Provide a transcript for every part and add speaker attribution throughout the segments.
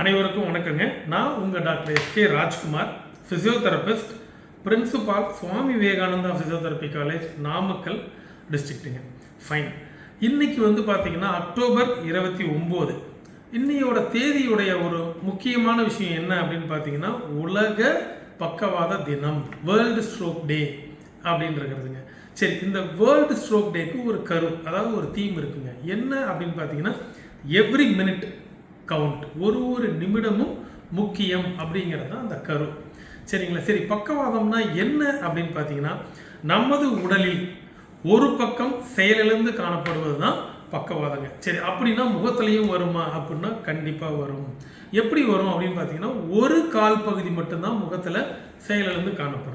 Speaker 1: அனைவருக்கும் வணக்கங்க. நான் உங்கள் doctor S K Rajkumar physiotherapist principal Swami Vivekananda physiotherapy college Namakkal டிஸ்ட்ரிக்ட்டுங்க fine இன்னைக்கு வந்து பார்த்தீங்கன்னா அக்டோபர் இருபத்தி ஒம்பது. இன்னையோட தேதியுடைய ஒரு முக்கியமான விஷயம் என்ன அப்படின்னு பார்த்தீங்கன்னா உலக பக்கவாத தினம் வேர்ல்டு ஸ்ட்ரோக் டே அப்படின்றதுங்க சரி இந்த வேர்ல்டு ஸ்ட்ரோக் டேக்கு ஒரு கரு அதாவது ஒரு தீம் இருக்குங்க. என்ன அப்படின்னு பார்த்தீங்கன்னா எவ்ரி மினிட் கவுண்ட் ஒரு ஒரு நிமிடமும் முக்கியம் அப்படிங்கிறது தான் அந்த கரு. சரிங்களா? சரி பக்கவாதம்னா என்ன அப்படின்னு பார்த்தீங்கன்னா நமது உடலில் ஒரு பக்கம் செயலிழந்து காணப்படுவது தான் பக்கவாதங்க. சரி அப்படின்னா முகத்துலையும் வருமா? அப்படின்னா கண்டிப்பாக வரும். எப்படி வரும் அப்படின்னு பார்த்தீங்கன்னா ஒரு கால் பகுதி மட்டும்தான் முகத்தில் செயலிழந்து காணப்படும்.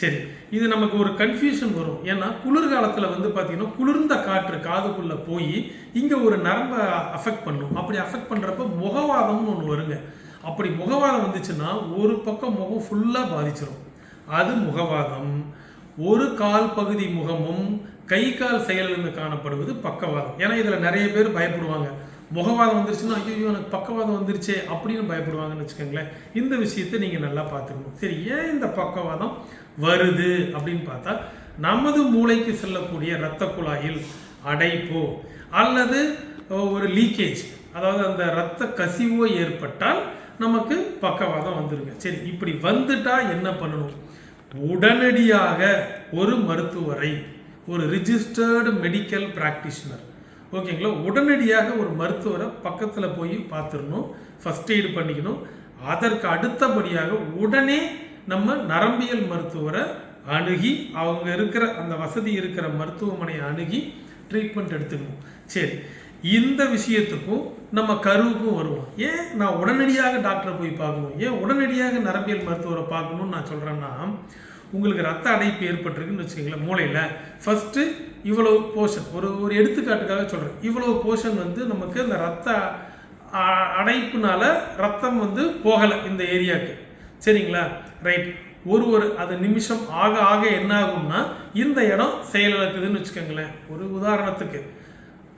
Speaker 1: சரி இது நமக்கு ஒரு கன்ஃபியூஷன் வரும். ஏன்னா குளிர்காலத்தில் வந்து பார்த்தீங்கன்னா குளிர்ந்த காற்று காதுக்குள்ளே போய் இங்கே ஒரு நரம்பை அஃபெக்ட் பண்ணும். அப்படி அஃபெக்ட் பண்ணுறப்ப முகவாதம்னு ஒன்று வருங்க. அப்படி முகவாதம் வந்துச்சுன்னா ஒரு பக்கம் முகம் ஃபுல்லாக பாதிச்சிடும் அது முகவாதம். ஒரு கால் பகுதி முகமும் கை கால் செயலிழந்து காணப்படுவது பக்கவாதம். ஏன்னா இதில் நிறைய பேர் பயப்படுவாங்க. முகவாதம் வந்துருச்சுன்னா ஐயோ எனக்கு பக்கவாதம் வந்துருச்சே அப்படின்னு பயப்படுவாங்கன்னு வச்சுக்கோங்களேன். இந்த விஷயத்தை நீங்கள் நல்லா பார்த்துக்கணும். சரி ஏன் இந்த பக்கவாதம் வருது அப்படின்னு பார்த்தா நமது மூளைக்கு செல்லக்கூடிய இரத்த குழாயில் அடைப்போ அல்லது ஒரு லீக்கேஜ் அதாவது அந்த இரத்த கசிவோ ஏற்பட்டால் நமக்கு பக்கவாதம் வந்துருங்க. சரி இப்படி வந்துட்டா என்ன பண்ணணும்? உடனடியாக ஒரு மருத்துவரை ஒரு ரிஜிஸ்டர்டு மெடிக்கல் பிராக்டிஷனர் ஓகேங்களா? உடனடியாக ஒரு மருத்துவரை பக்கத்தில் போய் பார்த்துடணும் ஃபஸ்ட் எய்டு பண்ணிக்கணும். அதற்கு அடுத்தபடியாக உடனே நம்ம நரம்பியல் மருத்துவரை அணுகி அவங்க இருக்கிற அந்த வசதி இருக்கிற மருத்துவமனையை அணுகி ட்ரீட்மெண்ட் எடுத்துக்கணும். சரி இந்த விஷயத்துக்கும் நம்ம கருவுக்கும் வருவோம். ஏன் நான் உடனடியாக டாக்டரை போய் பார்க்கணும்? ஏன் உடனடியாக நரம்பியல் மருத்துவரை பார்க்கணும்னு நான் சொல்கிறேன்னா உங்களுக்கு ரத்த அடைப்பு ஏற்பட்டிருக்குன்னு வச்சுக்கோங்களேன் மூளையில். ஃபஸ்ட்டு இவ்வளவு போர்ஷன் ஒரு ஒரு எடுத்துக்காட்டுக்காக சொல்கிறேன் இவ்வளவு போர்ஷன் வந்து நமக்கு அந்த ரத்த அடைப்புனால ரத்தம் வந்து போகலை இந்த ஏரியாவுக்கு. சரிங்களா? ரைட் ஒரு ஒரு அது நிமிஷம் ஆக ஆக என்ன ஆகும்னா இந்த இடம் செயலிழக்குதுன்னு வச்சுக்கோங்களேன். ஒரு உதாரணத்துக்கு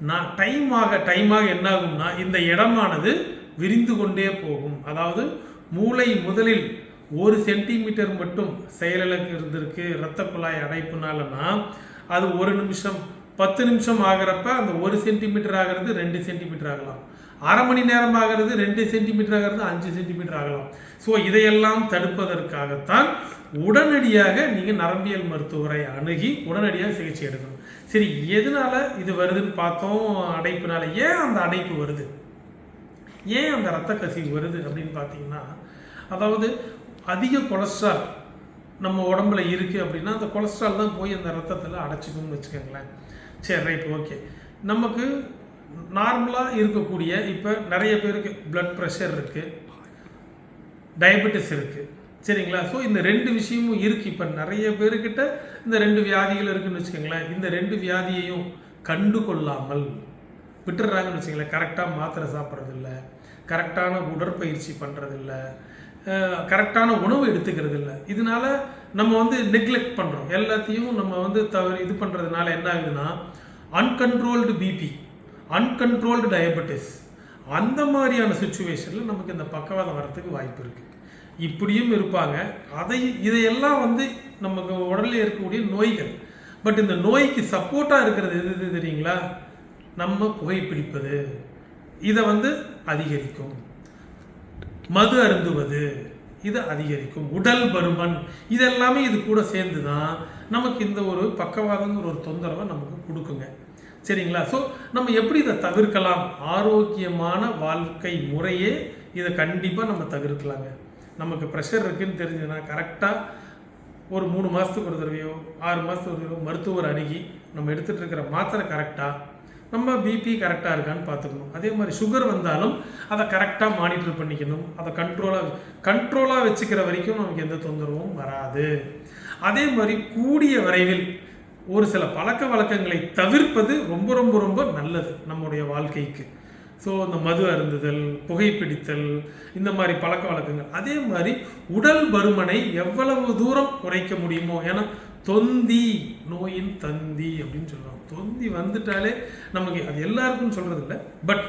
Speaker 1: நான் டைம் ஆக டைம் ஆக என்ன ஆகும்னா இந்த இடமானது விரிந்து கொண்டே போகும். அதாவது மூளை முதலில் ஒரு சென்டிமீட்டர் மட்டும் செயலிழக்கு இருந்திருக்கு. இரத்த குழாய் அடைப்புனாலன்னா அது ஒரு நிமிஷம் பத்து நிமிஷம் ஆகிறப்ப அந்த ஒரு சென்டிமீட்டர் ஆகிறது ரெண்டு சென்டிமீட்டர் ஆகலாம். அரை மணி நேரம் ஆகிறது ரெண்டு சென்டிமீட்டர் ஆகிறது அஞ்சு சென்டிமீட்டர் ஆகலாம். ஸோ இதையெல்லாம் தடுப்பதற்காகத்தான் உடனடியாக நீங்கள் நரம்பியல் மருத்துவரை அணுகி உடனடியாக சிகிச்சை எடுக்கணும். சரி எதனால இது வருதுன்னு பார்த்தோம் அடைப்புனால ஏன் அந்த அடைப்பு வருது? ஏன் அந்த ரத்த கசிவு வருது அப்படின்னு பார்த்தீங்கன்னா அதாவது அதிக கொலஸ்ட்ரால் நம்ம உடம்புல இருக்குது அப்படின்னா அந்த கொலஸ்ட்ரால் தான் போய் அந்த ரத்தத்தில் அடைச்சிக்கும்னு வச்சுக்கோங்களேன். சரி ரைட் ஓகே நமக்கு நார்மலாக இருக்கக்கூடிய இப்போ நிறைய பேருக்கு பிளட் ப்ரெஷர் இருக்குது டயபெட்டிஸ் இருக்குது சரிங்களா? ஸோ இந்த ரெண்டு விஷயமும் இருக்குது இப்போ நிறைய பேர்கிட்ட இந்த ரெண்டு வியாதிகள் இருக்குன்னு வச்சுக்கோங்களேன். இந்த ரெண்டு வியாதியையும் கண்டு கொள்ளாமல் விட்டுறாங்கன்னு வச்சுக்கோங்களேன். கரெக்டாக மாத்திரை சாப்பிட்றதில்ல. கரெக்டான உடற்பயிற்சி பண்ணுறதில்ல கரெக்டான உணவு எடுத்துக்கிறது இல்லை. இதனால நம்ம வந்து நெக்லெக்ட் பண்ணுறோம் எல்லாத்தையும் நம்ம வந்து தவறு இது பண்ணுறதுனால என்ன ஆகுதுன்னா அன்கண்ட்ரோல்டு பிபி அன்கண்ட்ரோல்டு டயபெட்டிஸ் அந்த மாதிரியான சுச்சுவேஷனில் நமக்கு இந்த பக்கவாதம் வரத்துக்கு வாய்ப்பு இருக்குது இப்படியும் இருப்பாங்க. அதை இதையெல்லாம் வந்து நமக்கு உடலில் இருக்கக்கூடிய நோய்கள். பட் இந்த நோய்க்கு சப்போர்ட்டாக இருக்கிறது எது எது தெரியுங்களா? நம்ம புகைப்பிடிப்பது. இதை வந்து அதிகரிக்கும். மது அருந்துவது இது அதிகரிக்கும். உடல் பருமன் இதெல்லாமே இது கூட சேர்ந்து தான் நமக்கு இந்த ஒரு பக்கவாதங்கிற ஒரு தொந்தரவை நமக்கு கொடுக்குங்க. சரிங்களா? ஸோ நம்ம எப்படி இதை தவிர்க்கலாம்? ஆரோக்கியமான வாழ்க்கை முறையே இதை கண்டிப்பாக நம்ம தவிர்க்கலாங்க. நமக்கு ப்ரெஷர் இருக்குன்னு தெரிஞ்சதுன்னா கரெக்டாக ஒரு மூணு மாதத்துக்கு ஒரு தடவையோ ஆறு மாதத்துக்கு ஒரு தடவையோ மருத்துவர் அணுகி நம்ம எடுத்துகிட்டு இருக்கிற மாத்திரை கரெக்டாக நம்ம பிபி கரெக்டாக இருக்கான்னு பார்த்துக்கணும். அதே மாதிரி சுகர் வந்தாலும் அதை கரெக்டாக மானிட்டர் பண்ணிக்கணும். அதை கண்ட்ரோலாக கண்ட்ரோலாக வச்சுக்கிற வரைக்கும் நமக்கு எந்த தொந்தரவும் வராது. அதே மாதிரி கூடிய விரைவில் ஒரு சில பழக்க வழக்கங்களை தவிர்ப்பது ரொம்ப ரொம்ப ரொம்ப நல்லது நம்முடைய வாழ்க்கைக்கு. ஸோ இந்த மது அருந்துதல் புகைப்பிடித்தல் இந்த மாதிரி பழக்க வழக்கங்கள். அதே மாதிரி உடல் பருமனை எவ்வளவு தூரம் குறைக்க முடியுமோ ஏன்னா தொந்தி நோயின் தந்தி அப்படின்னு சொல்லுவாங்க. தொந்தி வந்துட்டாலே நமக்கு அது எல்லாருக்கும் சொல்கிறது இல்லை பட்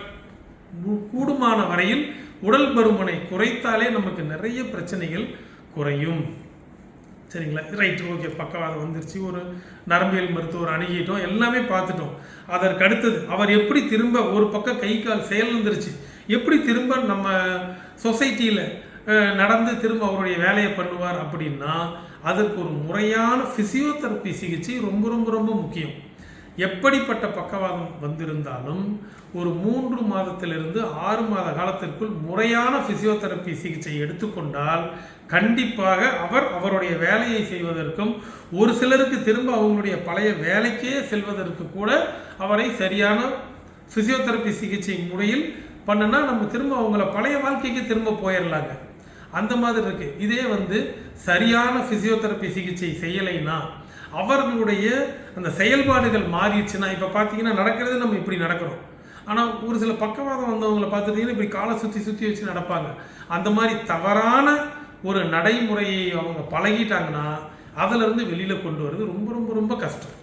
Speaker 1: கூடுமான வரையில் உடல் பருமனை குறைத்தாலே நமக்கு நிறைய பிரச்சனைகள் குறையும். சரிங்களா? ரைட் ஓகே பக்கவாதம் வந்துருச்சு. ஒரு நரம்பியல் மருத்துவர் அணுகிட்டோம். எல்லாமே பார்த்துட்டோம். அதற்கு அடுத்தது அவர் எப்படி திரும்ப ஒரு பக்கம் கை கால் செயலிழந்துருச்சு எப்படி திரும்ப நம்ம சொசைட்டியில் நடந்து திரும்ப அவருடைய வேலையை பண்ணுவார் அப்படின்னா அதற்கு ஒரு முறையான ஃபிசியோதெரப்பி சிகிச்சை ரொம்ப ரொம்ப ரொம்ப முக்கியம். எப்படிப்பட்ட பக்கவாதம் வந்திருந்தாலும் ஒரு மூன்று மாதத்திலிருந்து ஆறு மாத காலத்திற்குள் முறையான பிசியோதெரப்பி சிகிச்சை எடுத்துக்கொண்டால் கண்டிப்பாக அவர் அவருடைய வேலையை செய்வதற்கும் ஒரு சிலருக்கு திரும்ப அவங்களுடைய பழைய வேலைக்கே செல்வதற்கு கூட அவரை சரியான பிசியோதெரப்பி சிகிச்சை முறையில் பண்ணுனா நம்ம திரும்ப அவங்கள பழைய வாழ்க்கைக்கு திரும்ப போயிடலாங்க அந்த மாதிரி இருக்கு. இதே வந்து சரியான பிசியோதெரப்பி சிகிச்சை செய்யலைன்னா அவர்களுடைய அந்த செயல்பாடுகள் மாறிடுச்சுன்னா இப்போ பார்த்தீங்கன்னா நடக்கிறது நம்ம இப்படி நடக்கிறோம். ஆனால் ஒரு சில பக்கவாதம் வந்தவங்களை பார்த்துட்டீங்கன்னா இப்படி காலை சுற்றி சுற்றி வச்சு நடப்பாங்க. அந்த மாதிரி தவறான ஒரு நடைமுறையை அவங்க பழகிட்டாங்கன்னா அதிலிருந்து வெளியில் கொண்டு வர்றது ரொம்ப ரொம்ப ரொம்ப கஷ்டம்.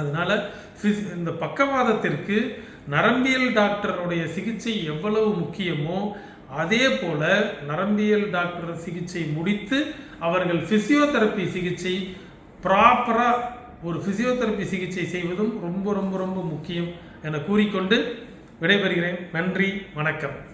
Speaker 1: அதனால ஃபிஸ் இந்த பக்கவாதத்திற்கு நரம்பியல் டாக்டருடைய சிகிச்சை எவ்வளவு முக்கியமோ அதே போல நரம்பியல் டாக்டர் சிகிச்சை முடித்து அவர்கள் ஃபிசியோதெரப்பி சிகிச்சை ப்ராப்பராக ஒரு ஃபிசியோதெரப்பி சிகிச்சை செய்வதும் ரொம்ப ரொம்ப ரொம்ப முக்கியம் என கூறிக்கொண்டு விடைபெறுகிறேன். நன்றி வணக்கம்.